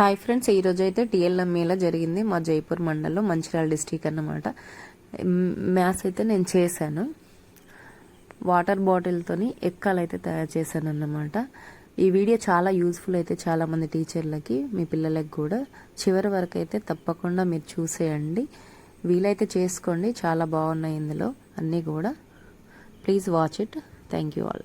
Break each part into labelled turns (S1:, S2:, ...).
S1: Hi friends ఈరోజు అయితే టీఎల్ఎంఏలో జరిగింది మా జైపూర్ మండల్లో మంచిర్యాల డిస్టిక్ అన్నమాట. మ్యాథ్స్ అయితే నేను చేశాను. వాటర్ బాటిల్తోని ఎక్కాలు అయితే తయారు చేశాను అన్నమాట ఈ వీడియో చాలా యూస్ఫుల్ అయితే చాలామంది టీచర్లకి మీ పిల్లలకి కూడా. చివరి వరకు అయితే తప్పకుండా మీరు చూసేయండి. వీలైతే చేసుకోండి చాలా బాగున్నాయి ఇందులో అన్నీ కూడా. Please watch it. Thank you all.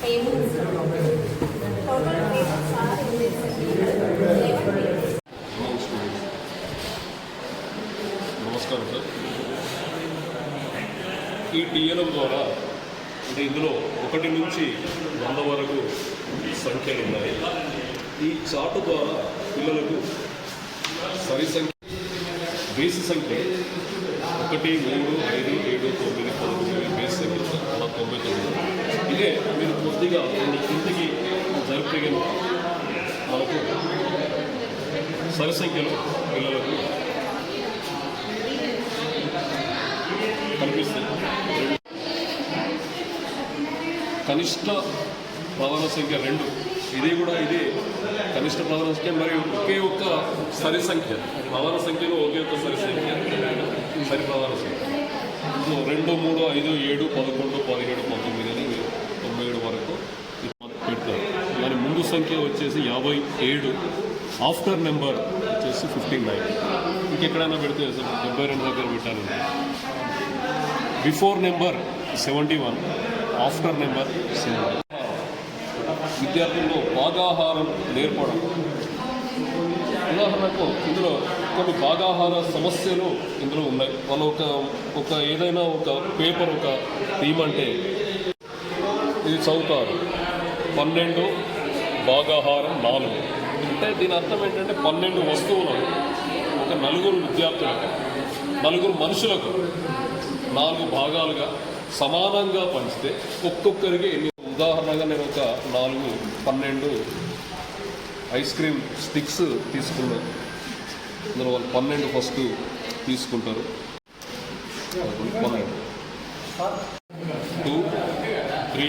S2: Payments.
S3: నమస్కారం సార్ ఈ టీఎల్ఎం ద్వారా అంటే ఇందులో ఒకటి నుంచి వంద వరకు సంఖ్యలు ఉన్నాయి ఈ చాటు ద్వారా పిల్లలకు సరి సంఖ్య బేసి సంఖ్య ఒకటి మూడు ఐదు ఏడు తొమ్మిది పదకొండు బేసి సంఖ్య అలా తొంభై తొమ్మిది. ఇదే మీరు కొద్దిగా కొన్ని కిందికి జరిపిన మనకు సరి సంఖ్యలు పిల్లలకు కనిపిస్తుంది. కనిష్ట ప్రధాన సంఖ్య రెండు. ఇది కూడా ఇది. కనిష్ట ప్రధాన సంఖ్య మరియు ఒకే ఒక్క సరి సంఖ్య. ప్రధాన సంఖ్యలో ఒకే ఒక్క సరి సంఖ్య. సరి ప్రధాన సంఖ్య. సో రెండు మూడు ఐదు ఏడు పదకొండు పదిహేడు పంతొమ్మిది అని తొంభై ఏడు వరకు పెడతారు. దాని ముందు సంఖ్య వచ్చేసి యాభై ఏడు. ఆఫ్టర్ నెంబర్ వచ్చేసి ఫిఫ్టీ నైన్ ఇంకెక్కడైనా పెడితే సార్ డెబ్బై రెండు దగ్గర పెట్టాను before number seventy one after number. విద్యార్థుల్లో భాగాహారం నేర్పడం. ఉదాహరణకు ఇందులో కొన్ని భాగాహార సమస్యలు ఇందులో ఉన్నాయి. వాళ్ళు ఒక ఒక ఏదైనా ఒక పేపర్ ఒక థీమ్ అంటే ఇది చదువుతారు. పన్నెండు భాగాహారం నాలుగు. అంటే దీని అర్థం ఏంటంటే పన్నెండు వస్తువులను ఒక నలుగురు విద్యార్థులకు నలుగురు మనుషులకు నాలుగు భాగాలుగా సమానంగా పంచితే ఒక్కొక్కరికి ఎన్ని ఉదాహరణగా నేను ఒక నాలుగు పన్నెండు ఐస్ క్రీమ్ స్టిక్స్ తీసుకున్నాను. అందులో వాళ్ళు పన్నెండు ఫస్ట్ తీసుకుంటారు. Two three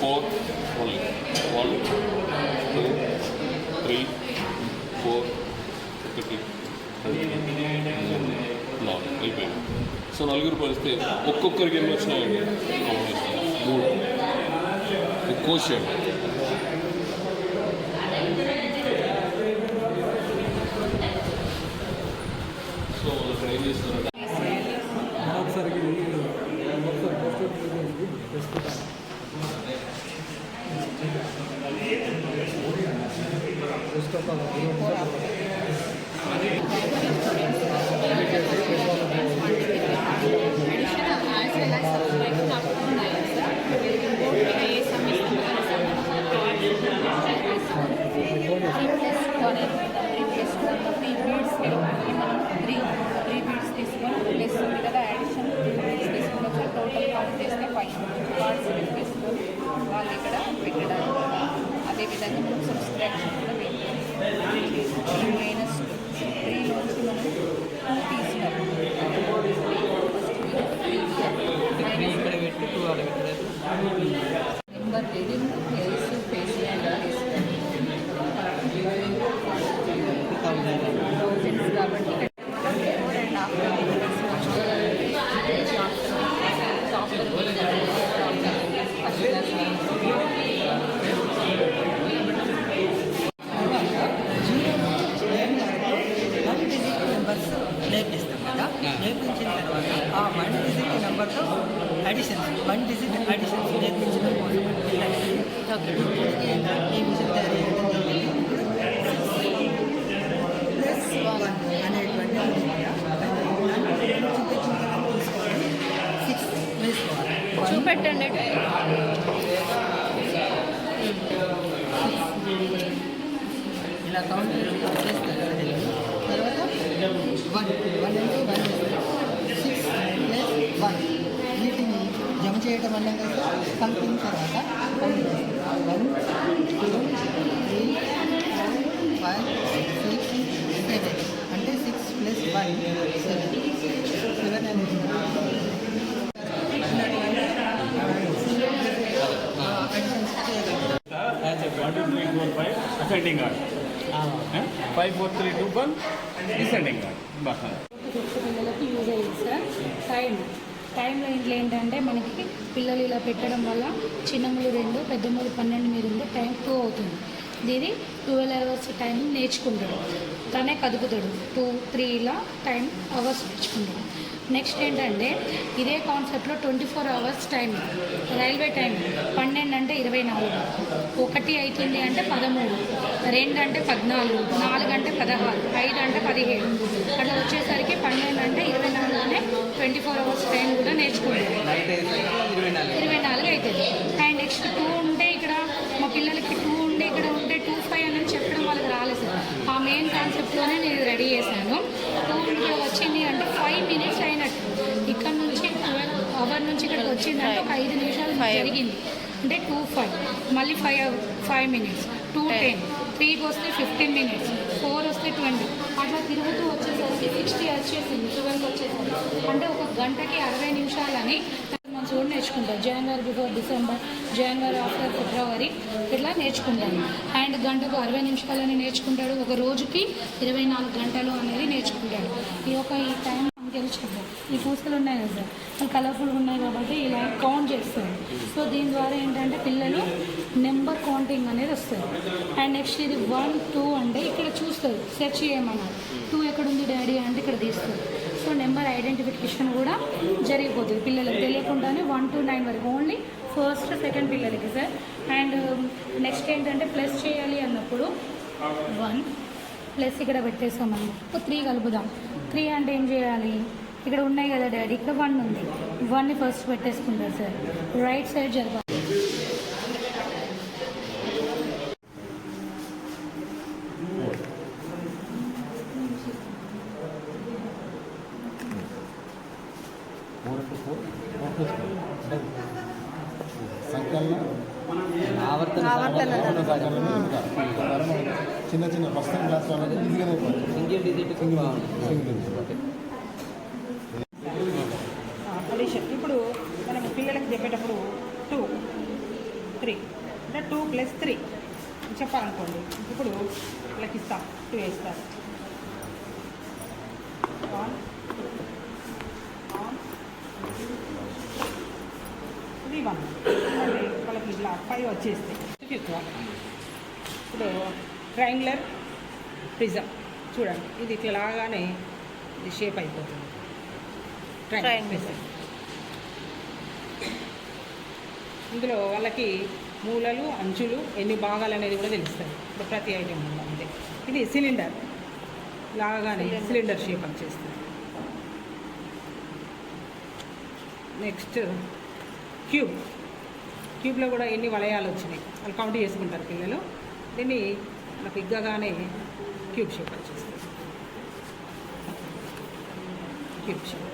S3: four only one two three four ఒకటి రెండు మూడు నాలుగు అయిపోయింది సో నలుగురు పరిస్తే ఒక్కొక్కరికి ఎన్ని వచ్చినాయండి మూడు. ఎక్కువ షేడ్ సో వాళ్ళు ఇక్కడ ఏం చేస్తున్నారంటే
S2: అదేవిధంగా
S4: Gracias.
S2: పెట్టండి.
S4: ఇలా కౌంట్ తర్వాత వన్ వన్ అంటే వన్ సిక్స్ ప్లస్ వన్ వీటిని జమ చేయటం అన్నాం కదా కలిపిన తర్వాత one one two three four five six seven అంటే six plus one seven seven అనేది అడిషన్స్ చేయగలుగుతాం
S5: as a one, two, three, four, five, ascending order. Five, four, three, two, one, descending order. Basta.
S6: Fifth పిల్లలకి use అయ్యింది sir time టైంలో ఇంట్లో ఏంటంటే మనకి పిల్లలు ఇలా పెట్టడం వల్ల చిన్నములు రెండు పెద్దములు పన్నెండు మీద ఉంది టైం టూ అవుతుంది. దీని ట్వెల్వ్ అవర్స్ టైం నేర్చుకుంటాడు. తనే కదుపుతాడు. టూ త్రీ ఇలా టైం అవర్స్ నేర్చుకుంటాడు. నెక్స్ట్ ఏంటంటే ఇదే కాన్సెప్ట్లో twenty four hours time railway time పన్నెండు అంటే ఇరవై నాలుగు. ఒకటి అవుతుంది అంటే పదమూడు. రెండు అంటే పద్నాలుగు నాలుగు అంటే పదహారు ఐదు అంటే పదిహేడు. అట్లా వచ్చేసరికి పన్నెండు అంటే ఇరవై నాలుగునే ట్వంటీ ఫోర్ అవర్స్ టైం కూడా నేర్చుకుంటారు ఇరవై నాలుగు అవుతుంది అండ్ నెక్స్ట్ టూ ఉంటే ఇక్కడ మా పిల్లలకి టూ ఉంటే ఇక్కడ ఉంటే టూ ఫైవ్ అని చెప్పడం వాళ్ళకి రాలేదు సార్. ఆ మెయిన్ కాన్సెప్ట్లోనే నేను రెడీ చేశాను. టూ ఉంటే వచ్చింది అంటే ఫైవ్ మినిట్స్ అయినట్టు. ఇక్కడ నుంచి అవర్ నుంచి ఇక్కడికి వచ్చిందంటే ఒక ఐదు నిమిషాలు జరిగింది. అంటే టూ ఫైవ్ మళ్ళీ five five minutes two ten. త్రీకి వస్తే ఫిఫ్టీన్ మినిట్స్ ఫోర్ వస్తే ట్వంటీ. అట్లా తిరుగుతూ వచ్చేసరికి సిక్స్టీ వచ్చేసింది ట్వెల్వ్ వచ్చేసరికి అంటే ఒక గంటకి అరవై నిమిషాలని మన చూడ నేర్చుకుంటాను January before December January after February ఇట్లా నేర్చుకుంటాను అండ్ గంటకు అరవై నిమిషాలని నేర్చుకుంటాడు. ఒక రోజుకి ఇరవై నాలుగు గంటలు అనేది నేర్చుకుంటాడు. ఈ యొక్క ఈ టైం గెలిచిద్దాం ఈ పూసలు ఉన్నాయి కదా సార్. అవి కలర్ఫుల్గా ఉన్నాయి కాబట్టి ఇలా కౌంట్ చేస్తారు. సో దీని ద్వారా ఏంటంటే పిల్లలు నెంబర్ కౌంటింగ్ అనేది వస్తుంది. అండ్ నెక్స్ట్ ఇది వన్ టూ అంటే ఇక్కడ చూస్తారు. సెర్చ్ చేయమన్నారు. టూ ఎక్కడుంది డాడీ అంటే ఇక్కడ తీస్తారు. సో నెంబర్ ఐడెంటిఫికేషన్ కూడా జరిగిపోతుంది పిల్లలకు. తెలియకుండానే వన్ టు నైన్ వరకు. ఓన్లీ ఫస్ట్ సెకండ్ పిల్లలకి సార్. అండ్ um, నెక్స్ట్ ఏంటంటే ప్లస్ చేయాలి అన్నప్పుడు వన్ ప్లస్ ఇక్కడ పెట్టేసామన్నమాట త్రీ కలుపుదాం. త్రీ అంటే ఏం చేయాలి? ఇక్కడ ఉన్నాయి కదా డాడీ ఇక్కడ వన్ ఉంది. వన్ని ఫస్ట్ పెట్టేసుకుంటారు సార్ రైట్ సైడ్ జరపాలి
S7: ఆవర్తన
S8: చిన్న చిన్న ఫస్ట్ క్లాస్ వాళ్ళకి ఈజీగానే
S7: సింగిల్ డిజిట్
S8: సింగిల్
S9: ఇప్పుడు మనం పిల్లలకి చెప్పేటప్పుడు టూ త్రీ అంటే టూ ప్లస్ త్రీ చెప్పాలనుకోండి. ఇప్పుడు వీళ్ళకి ఇస్తాం. టూ వేస్తారు వన్ వన్ ఇది వన్ అంటే వాళ్ళకి ఇట్లా ఫైవ్ వచ్చేస్తాయి. ఫిఫ్త్ ఇప్పుడు ట్రయాంగులర్ ప్రిజం. చూడండి ఇది ఇట్లా లాగానే ఇది షేప్ అయిపోతుంది. ట్రయాంగులర్ ఇందులో వాళ్ళకి మూలలు అంచులు ఎన్ని భాగాలు అనేది కూడా తెలుస్తుంది. ఇప్పుడు ప్రతి ఐటెం అంతే. ఇది సిలిండర్. లాగానే సిలిండర్ షేప్ వచ్చేస్తుంది. Next cube. క్యూబ్లో కూడా ఎన్ని వలయాలు వచ్చినాయి? వాళ్ళు కౌంట్ చేసుకుంటారు పిల్లలు. దీన్ని మనకు ఇగ్గగానే క్యూబ్ షేప్ వచ్చేస్తుంది cube shape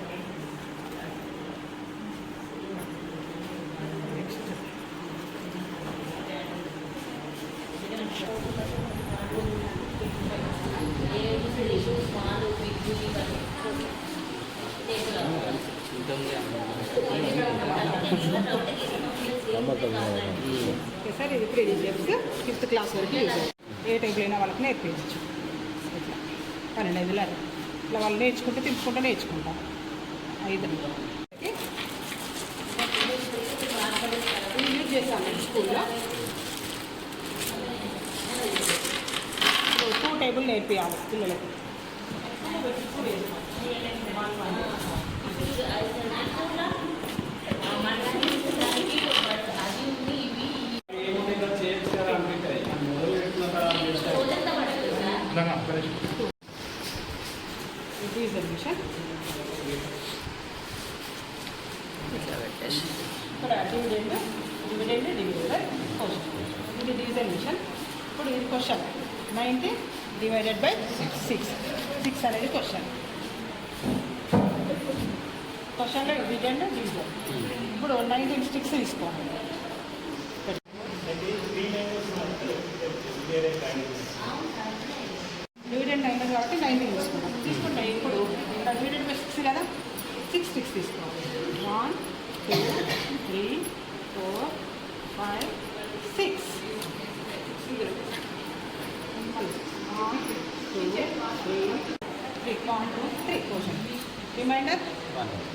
S9: next okay sir ఇది త్రీ స్టెప్స్ ఫిఫ్త్ క్లాస్ వరకు యూజ్ అవుతుంది. ఏ టైప్లో అయినా వాళ్ళకి నేర్పించచ్చు. ఇట్లా పన్నెండు ఐదులో ఇట్లా వాళ్ళు నేర్చుకుంటే తెలుసుకుంటే నేర్చుకుంటాం. ఐదు. ఓకే. యూజ్ చేస్తాను స్కూల్లో. టూ టేబుల్ నేర్పియాలి పిల్లలకి ఇది రిజర్వేషన్ ఇక్కడ డివిడెండ్ డివిడెండ్ డివిడెండ్ క్వశ్చన్ ఇది రిజర్వేషన్ ఇప్పుడు ఇది question ninety divided by six six అనేది క్వశ్చన్
S10: క్వశ్చన్లో డివిజన్ డివిజన్ ఇప్పుడు నైన్టీన్ స్టిక్స్ తీసుకోండి. డివిడెండ్ నైన్ కాబట్టి నైన్టీన్ తీసుకుంటాం తీసుకుంటే ఇప్పుడు ఇక్కడ బై సిక్స్ కదా? సిక్స్ స్టిక్స్ తీసుకోవాలి one two three four five six remainder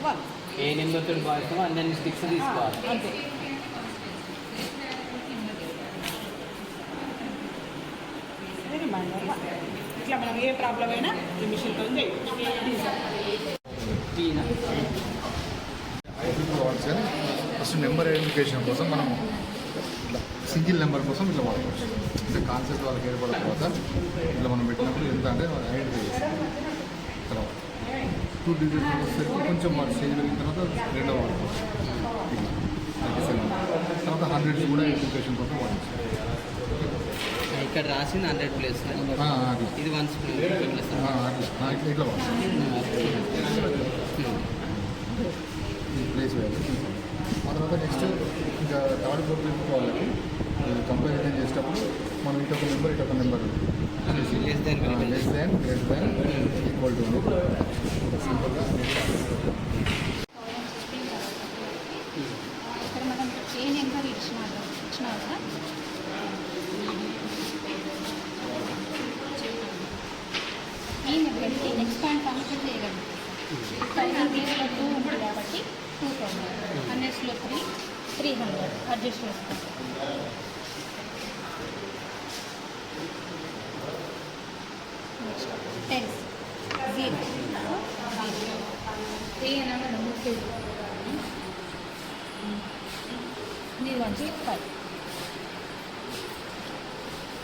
S7: one ఏ నెంబర్తో భావిస్తామో అన్ని స్టిక్స్ తీసుకోవాలి
S10: అంతే రిమైండర్ వన్ ఇట్లా మనం ఏ ప్రాబ్లం అయినా ఈ మిషన్తో
S11: ఫస్ట్ నెంబర్ ఐడెంటిఫికేషన్ కోసం మనం సింగిల్ నెంబర్ కోసం ఇట్లా వాడుకోవచ్చు. అంటే కాన్సెప్ట్ వాళ్ళకి ఏర్పడిన తర్వాత ఇట్లా మనం పెట్టినప్పుడు ఎంత అంటే ఐడెంటిఫై చేస్తాం తర్వాత టూ డిజిట్ వచ్చేసరికి కొంచెం మన స్టేజ్ పెరిగిన తర్వాత రెండో వాడుకోవచ్చు. తర్వాత హండ్రెడ్స్ కూడా ఐడెంటిఫికేషన్ కోసం వాడచ్చు
S7: ఇక్కడ రాసింది హండ్రెడ్ ప్లేస్ ఇది వన్స్
S11: ఆ, ఇట్లా ప్లేస్ ఆ తర్వాత నెక్స్ట్ ఇంకా థర్డ్ గ్రూప్ వాళ్ళకి కంపారిజన్ చేసేటప్పుడు మనం ఇటొక number ఇటొక number
S7: than, greater than.
S11: Less than greater than equal to సింపుల్గా
S12: ఏ నెంబర్ ఈ నెంబర్కి ఎక్స్పాండ్ టూ కాబట్టి two thousand three hundred adjust చేస్తాం నెక్స్ట్ టెన్స్ జీరో త్రీ అనగా వన్ ఫైవ్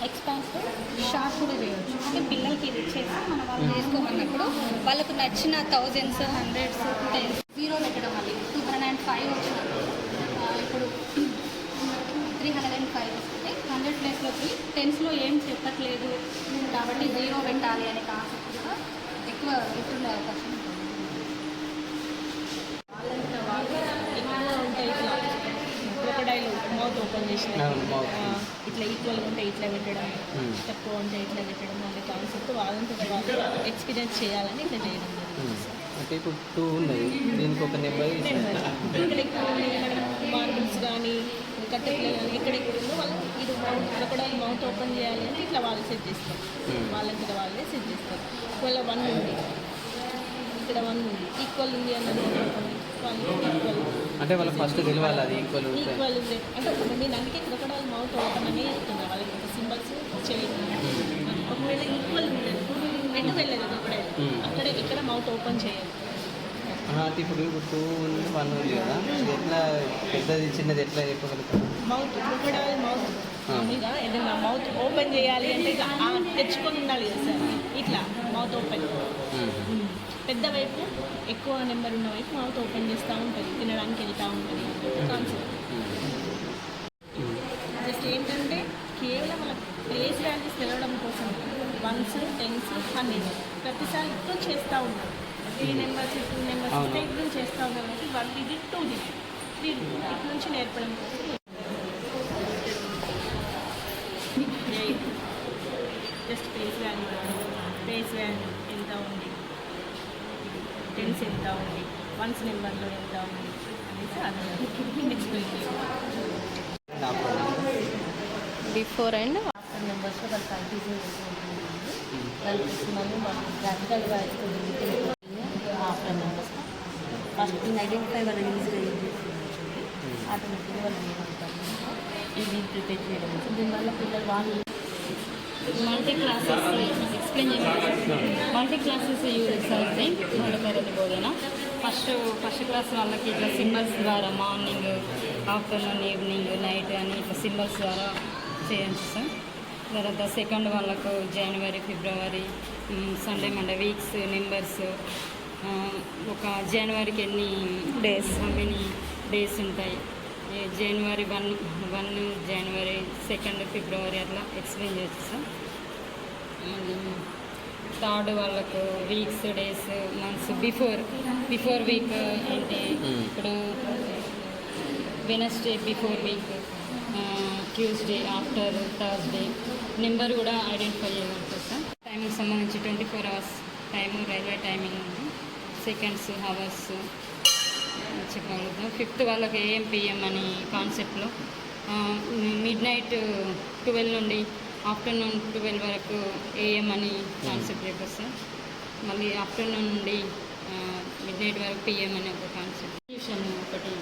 S12: ఎక్స్పాన్స్ షార్ట్ కూడా చేయొచ్చు. అంటే పిల్లలకి ఇది ఇచ్చేసి మనం వాళ్ళు చేసుకోమన్నప్పుడు వాళ్ళకు నచ్చిన థౌజండ్స్ హండ్రెడ్స్ టెన్స్ జీరో పెట్టడం త్రీ టెన్స్లో ఏం చెప్పట్లేదు. కాబట్టి జీరో పెట్టాలి అనే కాన్సెప్ట్ కూడా ఎక్కువ ఎట్టుండే అవకాశం ఉంటుంది.
S10: ఎక్కువ మౌత్ ఓపెన్ చేసిన ఇట్లా ఈక్వల్ ఉంటే ఇట్లా పెట్టడం. తక్కువ ఉంటే ఇట్లా పెట్టడం అనే కాన్సెప్ట్ వాళ్ళంతా వాళ్ళు ఎక్స్పీరియన్స్ చేయాలని ఇట్లా చేయడం
S7: అంటే ఇప్పుడు టూ ఉన్నది దీనికి ఒక నెంబర్
S10: ఎక్కువ ఉన్నాయి మార్బుల్స్ కానీ కట్టెపిల్లలు కానీ ఎక్కడ ఎక్కువ ఉందో వాళ్ళు ఇది మౌత్ క్రొకడైల్ మౌత్ ఓపెన్ చేయాలి అంటే ఇట్లా వాళ్ళు సెట్ చేస్తారు. వాళ్ళంతా వాళ్ళే సెట్ చేస్తారు. ఒకవేళ వన్ ఉంది. ఇక్కడ వన్ ఉంది. ఈక్వల్ ఉంది అన్నది. వాళ్ళు ఈక్వల్
S7: అంటే వాళ్ళకి ఫస్ట్ తెలియాలి అది ఈక్వల్
S10: ఈక్వల్ ఉంది అంటే నేను అందుకే క్రొకడైల్ మౌత్ ఓపెన్ అని చెప్తున్నా వాళ్ళకి ఒక సింబల్స్ చేయండి ఒకవేళ ఈక్వల్ ఉంది వెళ్ళదు క్రొకడైల్
S7: Hmm.
S10: అక్కడ. ఇక్కడ మౌత్ ఓపెన్ చేయాలి
S7: అంటే ఇప్పుడు టూ ఉంది వన్ ఉంది కదా. ఎట్లా పెద్దది చిన్నది ఎట్లా చెప్పగలుగుతాం
S10: మౌత్ క్రొకడైల్ మౌత్ ఏదైనా మౌత్ ఓపెన్ చేయాలి అంటే ఆ తెచ్చుకొని ఉండాలి కదా సార్. ఇట్లా మౌత్ ఓపెన్ పెద్ద వైపు ఎక్కువ నెంబర్ ఉన్న వైపు మౌత్ ఓపెన్ చేస్తూ ఉంటుంది తినడానికి వెళ్తూ ఉంటుంది. కాన్సెప్ట్ జస్ట్ ఏంటంటే కేవలం మన ప్లేస్ వాల్యూస్ తెలవడం కోసం వన్స్ టెన్స్ హండ్రెడ్ ప్రతిసారి ఇప్పుడు చేస్తూ ఉంటాం. త్రీ నెంబర్స్ టూ నెంబర్స్
S7: అవును.
S10: ఇప్పుడు చేస్తూ ఉంటాం కాబట్టి one digit two digit three ఇటు నుంచి నేర్పడం just place value place value ఎంత ఉంది? టెన్స్ ఎంత ఉంది? వన్స్ నెంబర్లో ఎంత ఉంది? అనేసి అది ఎక్స్ప్లెయిన్
S13: బిఫోర్ అండ్
S2: ఆఫ్టర్ మెంబర్స్లో వాళ్ళు కన్ఫ్యూజన్ దానికి మళ్ళీ మనం ప్రాక్టికల్గా ఆఫ్టర్ మెంబర్స్ ఫస్ట్ దీన్ని ఐడెంటిఫై వాళ్ళు ఈజీగా ఆటోమేటిక్గా ఇది ప్రిపేర్ చేయడం దీనివల్ల పిల్లలు వాళ్ళు
S12: మల్టీ క్లాసెస్ ఎక్స్ప్లెయిన్ చేయాలి మల్టీ క్లాసెస్ యూజ్ అవుతాయి మూడకరణ బోధన ఫస్ట్ ఫస్ట్ క్లాస్ వాళ్ళకి ఇట్లా సింబల్స్ ద్వారా మార్నింగ్ ఆఫ్టర్నూన్ ఈవినింగ్ నైట్ అని ఇట్లా సింబల్స్ ద్వారా చేయొచ్చు సార్ తర్వాత సెకండ్ వాళ్ళకు January February Sunday Monday weeks numbers ఒక జనవరికి ఎన్ని డేస్ ఎన్ని డేస్ ఉంటాయి? January one one January second February అట్లా ఎక్స్ప్లెయిన్ మళ్ళీ థర్డ్ వాళ్ళకు weeks days months before before week అంటే ఇప్పుడు Wednesday before week Tuesday after Thursday number కూడా ఐడెంటిఫై చేయగలుగుతుంది సార్ టైంకి సంబంధించి twenty four hours time railway timing ఉంది. సెకండ్స్ హవర్స్ చెప్పగలుగుతాం ఫిఫ్త్ వాళ్ళకి ఏఎం పిఎం అని కాన్సెప్ట్లో మిడ్ నైట్ ట్వెల్వ్ నుండి ఆఫ్టర్నూన్ ట్వెల్వ్ వరకు ఏఎం అని కాన్సెప్ట్ చెప్పారు సార్ మళ్ళీ ఆఫ్టర్నూన్ నుండి మిడ్ నైట్ వరకు పిఎం అని ఒక కాన్సెప్ట్ ట్యూషన్ ఒకటి.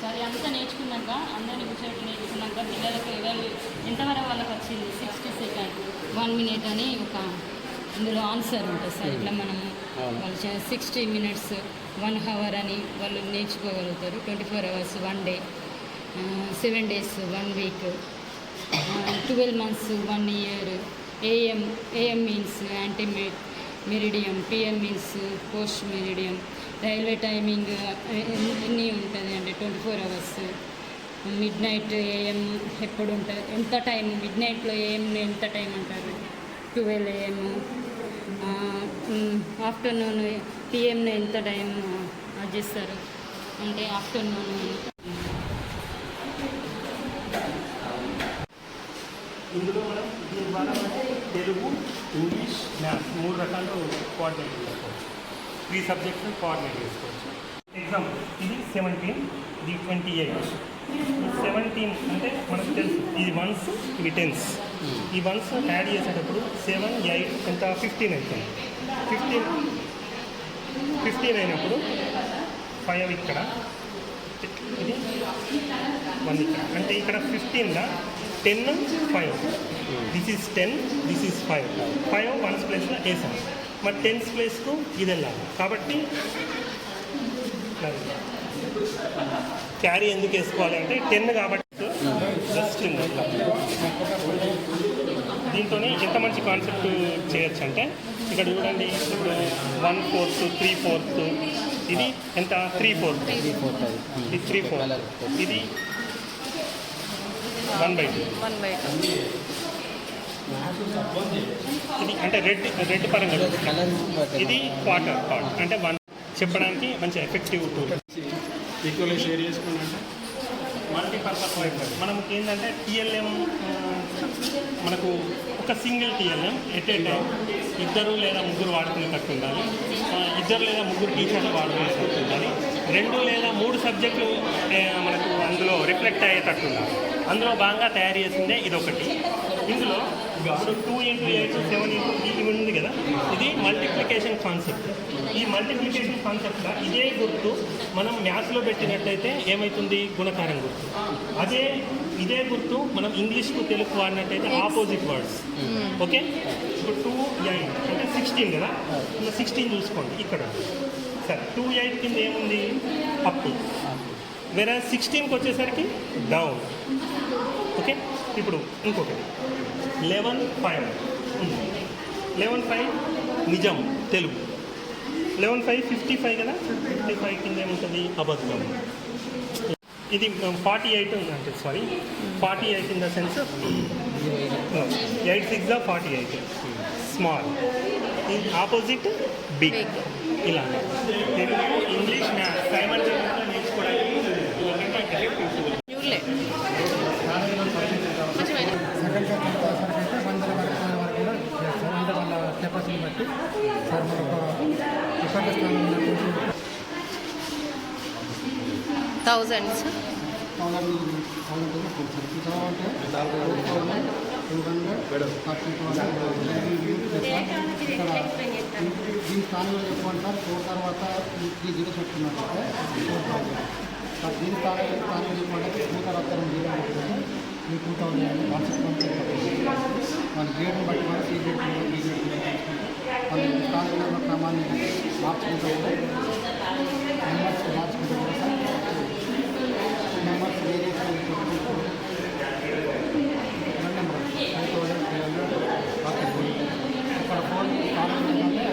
S12: సరే అంతా నేర్చుకున్నాక అందరినీ కూర్చోబెట్టి నేర్చుకున్నాక పిల్లలకు ఎవరు ఎంతవరకు వాళ్ళకి వచ్చింది? సిక్స్టీ సెకండ్ వన్ మినిట్ అని ఒక అందులో ఆన్సర్ ఉంటుంది సార్ ఇట్లా మనము వాళ్ళు సిక్స్టీ మినిట్స్ వన్ అవర్ అని వాళ్ళు నేర్చుకోగలుగుతారు. Twenty four hours one day seven days one week twelve months one year AM AM means anti meridiem PM means post meridiem railway timing ఎన్ని ఉంటుంది అంటే twenty four hours midnight AM ఎప్పుడు ఉంటుంది? ఎంత time మిడ్ నైట్లో ఏఎం ఎంత time అంటారు? ట్వెల్వ్ ఏఎం ఆఫ్టర్నూన్ పిఎంని ఎంత టైం చేస్తారు. అంటే ఆఫ్టర్నూన్.
S14: ఇందులో మనం దీని ద్వారా తెలుగు ఇంగ్లీష్ మ్యాథ్స్ మూడు రకాలు కోఆర్డినేట్ చేసుకోవచ్చు. త్రీ సబ్జెక్ట్స్ కోఆర్డినేట్ చేసుకోవచ్చు. ఎగ్జాంపుల్ ఇది సెవెంటీన్ ఇది ట్వంటీ ఎయిట్ సెవెంటీన్ అంటే మనకు తెలుసు ఇది వన్స్ ఇవి టెన్స్ ఈ వన్స్ యాడ్ చేసేటప్పుడు సెవెన్ ఎయిట్ ఎంత? ఫిఫ్టీన్ అవుతుంది. ఫిఫ్టీన్ ఫిఫ్టీన్ అయినప్పుడు ఫైవ్ ఇక్కడ. ఇది వన్ ఇక్కడ. అంటే ఇక్కడ ఫిఫ్టీన్గా ten five this is ten this is five five ones ప్లేస్లో వేసాం. మరి టెన్స్ ప్లేస్కు ఇది వెళ్ళాలి కాబట్టి క్యారీ ఎందుకు వేసుకోవాలి అంటే టెన్ కాబట్టి జస్ట్ దీంతోనే ఎంత మంచి కాన్సెప్ట్ చేయొచ్చు అంటే ఇక్కడ చూడండి ఇప్పుడు వన్ ఫోర్త్ త్రీ ఫోర్త్ ఇది ఎంత? త్రీ ఫోర్త్
S7: త్రీ ఫోర్త్ అది
S14: ఇది త్రీ ఫోర్త్ ఇది one by two
S1: one by
S14: ఇది అంటే రెడ్ రెడ్ పరంగా ఇది క్వార్టర్ పార్ట్ అంటే వన్ చెప్పడానికి మంచి ఎఫెక్టివ్ టూల్
S5: ఈక్వల్ షేర్ చేసుకున్నట్టు
S14: మల్టీపర్పస్ వైఫై మనకి ఏంటంటే టీఎల్ఎం మనకు ఒక single TLM at a time ఇద్దరు లేదా ముగ్గురు వాడుకునేటట్టు ఉండాలి. ఇద్దరు లేదా ముగ్గురు టీచర్లు వాడుకునేటట్టు ఉండాలి. రెండు లేదా మూడు సబ్జెక్టులు మనకు అందులో రిఫ్లెక్ట్ అయ్యేటట్టు ఉండాలి. అందులో భాగంగా తయారు చేసిందే ఇదొకటి. ఇందులో ఇప్పుడు two into eight seven into ఇవి ఉంది కదా? ఇది మల్టిప్లికేషన్ కాన్సెప్ట్ ఈ మల్టిప్లికేషన్ కాన్సెప్ట్లో ఇదే గుర్తు మనం మ్యాథ్స్లో పెట్టినట్టయితే ఏమవుతుంది గుణకారం గుర్తు. అదే ఇదే గుర్తు మనం ఇంగ్లీష్కు తెలుగు వాడినట్టయితే ఆపోజిట్ వర్డ్స్ ఓకే ఇప్పుడు టూ ఎయిట్ అంటే సిక్స్టీన్ కదా? సిక్స్టీన్ చూసుకోండి ఇక్కడ. సరే టూ ఎయిట్ కింద ఏముంది? అప్పు. వేరే సిక్స్టీన్కి వచ్చేసరికి డౌన్ ఓకే ఇప్పుడు ఇంకొకటి. Eleven five. లెవెన్ ఫైవ్ నిజం Telugu. Eleven five fifty five కదా? ఫిఫ్టీ ఫైవ్ కింద ఏముంటుంది? అబద్ధం. ఇది ఫార్టీ ఎయిట్ అంటే sorry forty eight in the sense eight six forty eight. Small opposite big ఇలా. తెలుగు ఇంగ్లీష్ మ్యాథ్స్ సైమల్టేనియస్గా నేర్చుకోవడానికి ఒకటి effective tool.
S1: చూడలే
S8: సెకండ్ షాట్ ఎంత సార్ అంటే వందల వరకు వరకు కూడా చేస్తారు అంటే వాళ్ళ కెపాసిటీని బట్టి సార్ మనకు ఇప్పటి స్థానం ఉన్నటువంటి
S1: thousands
S8: thousand thousand sir two thousand two hundred thirty ఇక్కడ దీని స్థానంలో చెప్పమంటారు ఫోర్ తర్వాత త్రీ జీరో చెప్తున్నట్లయితే ఫోర్ థౌసండ్ సార్ దీని స్థానంలో స్థానం చెప్పమంటే టూ తర్వాత రెండు జీరో పెట్టుకుంటే మీ టూ థౌసండ్ వాట్సాప్ మన గ్రేడ్ని బట్టి మనం ఈ గ్రేడ్ ఈ గ్రేడ్ మన స్థానంలో ఉన్న క్రమాన్ని మార్చుకుంటూ ఉంటే నెంబర్స్ మార్చుకుంటూ కూడా సార్ నెంబర్స్ వేరే number five thousand three hundred ఇక్కడ ఫోర్ స్థానం ఏంటంటే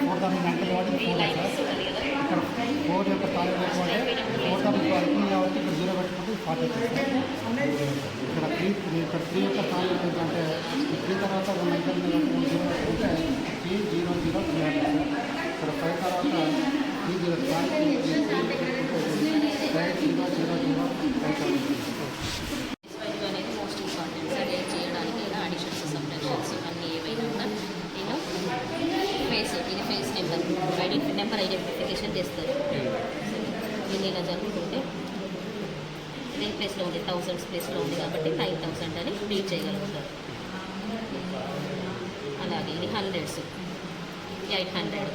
S8: ఫోర్ థౌసండ్ అంకెలు కాబట్టి ఫోర్ సార్ ఇక్కడ ఫోర్ యొక్క స్థానం పెట్టుకుంటే ఫోర్ థౌసండ్ అనుకుంది కాబట్టి పార్టీ ఇక్కడ ఫ్రీ ఇక్కడ ఫ్రీ యొక్క టాయిలెట్ ఏంటంటే ఫ్రీ తర్వాత వన్ హండ్రెడ్ జీరో ఉంటే three zero zero three hundred ఇక్కడ ఫైవ్ తర్వాత three zero five zero zero zero five face number
S15: identify number identification చేస్తారు దీన్ని ఇలా జరుగుతుంది. ప్లేస్లో ఉంది థౌసండ్స్ ప్లేస్లో ఉంది కాబట్టి నైన్ థౌసండ్ అని బిల్ చేయగలుగుతారు. అలాగే ఇది హండ్రెడ్స్ ఎయిట్ హండ్రెడ్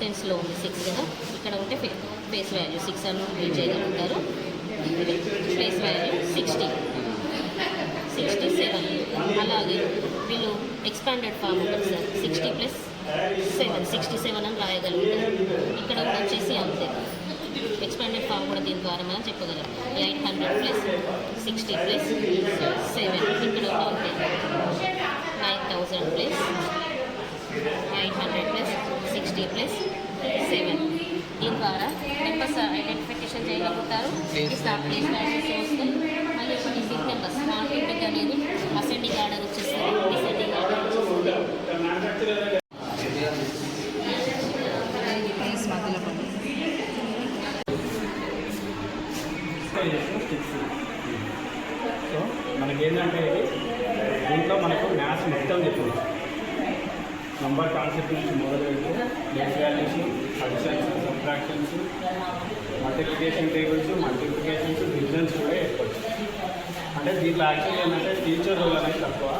S15: టెన్స్లో ఉంది సిక్స్ కదా. ఇక్కడ ఉంటే ఫేస్ వాల్యూ సిక్స్ అని బిల్ చేయగలుగుతారు. Face value sixty sixty seven అలాగే వీళ్ళు ఎక్స్పాండెడ్ ఫామ్ ఉంటుంది sir. Sixty plus seven sixty seven అని రాయగలుగుతారు. ఇక్కడ కూడా వచ్చేసి అంతే. ఎక్స్పాండెడ్ ఫామ్ కూడా దీని ద్వారా మనం చెప్పగలం. Eight hundred plus sixty plus seven ఇక్కడ కూడా nine thousand plus eight hundred plus sixty plus seven దీని ద్వారా నెంబర్స్ ఐడెంటిఫికేషన్ చేయగలుగుతారు. స్టార్ట్ వాల్యూస్ వస్తాయి. మళ్ళీ కొన్ని బిగ్ నెంబర్స్ స్మాల్ బిగ్ అనేది అసెండింగ్ ఆర్డర్ వచ్చేస్తుంది. డిసెండింగ్ ఆర్డర్ వచ్చేస్తుంది.
S5: సో మనకేంటంటే ఇది దీంట్లో మనకు మ్యాథ్స్ మొత్తం చెప్తుంది నంబర్ కాన్సెప్ట్ నుంచి మొదలు పెడితే base values additions subtractions multiplication tables multiplications divisions కూడా చెప్పచ్చు అంటే దీంట్లో యాక్చువల్ ఏంటంటే టీచర్ రోల్ అనేది తక్కువ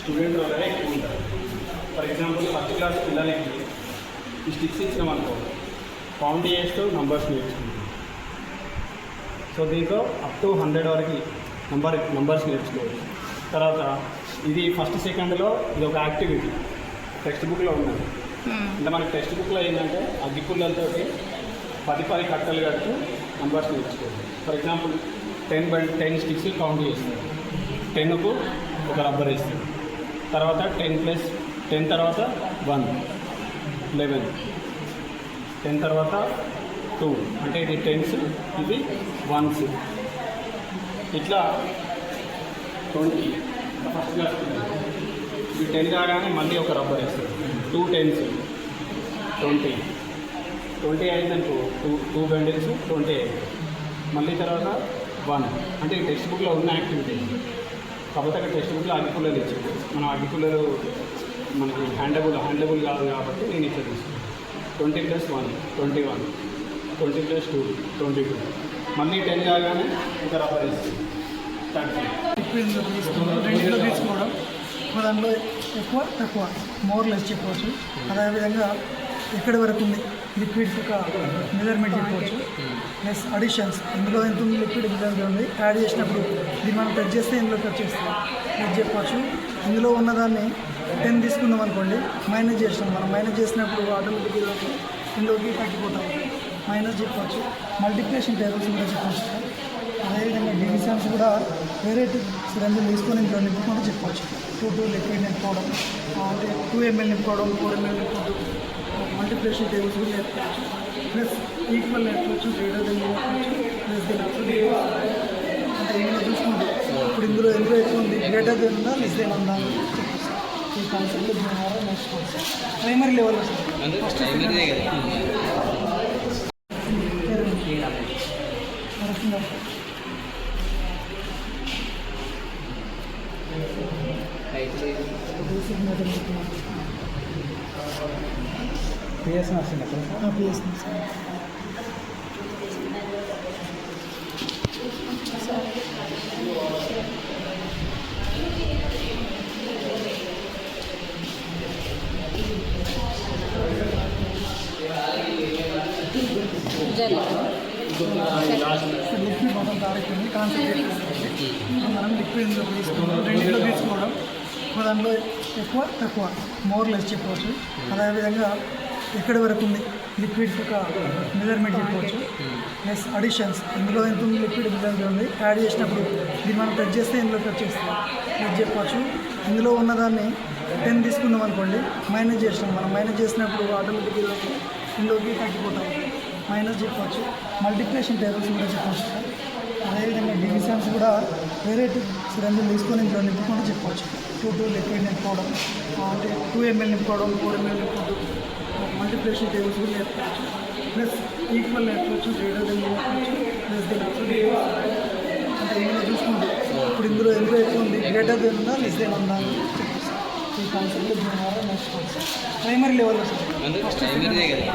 S5: స్టూడెంట్ రోల్ అనేది ఎక్కువ ఉంటుంది. ఫర్ ఎగ్జాంపుల్ ఫస్ట్ క్లాస్ పిల్లలకి ఈ స్టిక్స్ ఇచ్చినాం అనుకో కౌంట్ చేస్తూ నంబర్స్ నేర్చుకుంటాం. సో దీంట్లో అప్ టు హండ్రెడ్ వరకు నంబర్ నంబర్స్ నేర్చుకోవచ్చు. తర్వాత ఇది ఫస్ట్ సెకండ్లో ఇది ఒక యాక్టివిటీ టెక్స్ట్ బుక్లో ఉన్నది అంటే మనకి టెక్స్ట్ బుక్లో ఏంటంటే అగ్గిపుల్లలతో పది పది కట్టలు కడుతూ నంబర్స్ నేర్చుకోవచ్చు. For example ten by ten sticks count చేస్తారు. టెన్కు ఒక రబ్బర్ వేస్తారు. తర్వాత టెన్ ప్లస్ టెన్ తర్వాత వన్ లెవెన్ టెన్ తర్వాత టూ అంటే ఇది టెన్స్ ఇది వన్స్ ఇట్లా ట్వంటీ ఫస్ట్ క్లాస్ ఇది టెన్ కాగానే మళ్ళీ ఒక రబ్బర్ వేస్తారు. టూ టెన్స్ ట్వంటీ ట్వంటీ అయిందనుకో టూ టూ బండిల్స్ ట్వంటీ అయింది. మళ్ళీ తర్వాత వన్ అంటే టెక్స్ట్ బుక్లో ఉన్న యాక్టివిటీ కాకపోతే అక్కడ టెక్స్ట్ బుక్లో అగ్గిపుల్లలు ఇచ్చింది మనం అగ్గిపుల్లలు మనకి హ్యాండబుల్ హ్యాండబుల్ కాదు కాబట్టి నేను ఇట్లా తీసుకున్నాను twenty plus one twenty one twenty plus two twenty two మళ్ళీ టెన్ కాగానే ఒక రబ్బర్
S16: రెండింటిలో తీసుకోవడం. దానిలో దాంట్లో ఎక్కువ తక్కువ మోర్ లెస్ చెప్పవచ్చు. అదేవిధంగా ఎక్కడి వరకు ఉంది? లిక్విడ్ ఒక మెజర్మెంట్ చెప్పవచ్చు. ప్లస్ అడిషన్స్ ఇందులో ఎంత ఉంది? లిక్విడ్ మెజర్మెంట్ ఉంది? యాడ్ చేసినప్పుడు ఇది మనం టచ్ చేస్తే ఇందులో టచ్ చేస్తాం. టచ్ చెప్పవచ్చు. ఇందులో ఉన్నదాన్ని టెన్ తీసుకుందాం అనుకోండి మైనస్ చేసినాం. మనం మైనస్ చేసినప్పుడు ఆటోమేటిక్గా ఇందులోకి తగ్గిపోతాం. మైనస్ చెప్పవచ్చు మల్టిప్లికేషన్ టేబుల్స్ కూడా చెప్పవచ్చు అదేవిధంగా డివిజన్స్ కూడా వేరే రెండు తీసుకొని ఇంట్లో నింపుకుంటూ చెప్పవచ్చు టూ టూ లిక్విడ్ నింపుకోవడం అంటే టూ ఎంఎల్ నింపుకోవడం ఫోర్ ఎంఎల్ నింపుకోవడం మల్టిప్లికేషన్ టేబుల్స్ కూడా నేర్చుకోవచ్చు ప్లస్ ఈక్వల్ నేర్చుకోవచ్చు గ్రేటర్ దెన్ ప్లస్ దెన్ అంటే ఇందులో చూసుకుంటే ఇప్పుడు ఇందులో ఎందులో ఎక్కువ ఉంది? గ్రేటర్ దెన్ ఉందా లెస్ దెన్ ఉందా ఈ కాన్సెప్ట్ ద్వారా నేర్చుకోవచ్చు. Primary level first
S5: PS nursing ఎక్కడ
S16: పిఎస్ లిక్విడ్ మొత్తం తారెక్కింది మనం లిక్విడ్ ఇందులో తీసుకోవడం రెండింటిలో తీసుకోవడం. దాంట్లో ఎక్కువ తక్కువ మోర్ లెస్ చెప్పవచ్చు. అదేవిధంగా ఎక్కడి వరకు ఉంది? లిక్విడ్ యొక్క మెజర్మెంట్ చెప్పవచ్చు. ప్లస్ అడిషన్స్ ఇందులో ఎంత ఉంది? లిక్విడ్ మెజర్మెంట్ ఉంది? యాడ్ చేసినప్పుడు ఇది మనం టచ్ చేస్తే ఇందులో టచ్ చేస్తాం. టచ్ చెప్పవచ్చు. ఇందులో ఉన్నదాన్ని టెన్ తీసుకుందాం అనుకోండి మైనస్ చేసినాం. మనం మైనస్ చేసినప్పుడు ఆటోమేటిక్గా ఇందులోకి తగ్గిపోతాం. మైనస్ చెప్పవచ్చు. మల్టిప్లికేషన్ టేబుల్స్ కూడా చెప్పవచ్చు. డివిజన్స్ కూడా వేరే రెండు తీసుకొని ఇంట్లో నింపుకుంటూ చెప్పవచ్చు. టూ టూ లిక్విడ్ నింపుకోవడం అంటే టూ ఎంఎల్ నింపుకోవడం ఫోర్ ఎంఎల్ నింపుకోవడం మల్టిప్లికేషన్ టేబుల్స్ కూడా నేర్చుకోవచ్చు ప్లస్ ఈక్వల్ నేర్చుకోవచ్చు గ్రేటర్ దెన్ నేర్చుకోవచ్చు ప్లస్ దెన్ అంటే ఇందులో చూసుకుంటే ఇప్పుడు ఇందులో ఎంత ఎక్కువ ఉంది? గ్రేటర్ దెన్ ఉందా లెస్ దెన్ ఉందా అని చెప్పచ్చు. ఈ ఈ కాన్సెప్ట్లో జూనియర్ నెక్స్ట్ కాన్సెప్ట్ ప్రైమరీ లెవెల్లో
S7: కదా.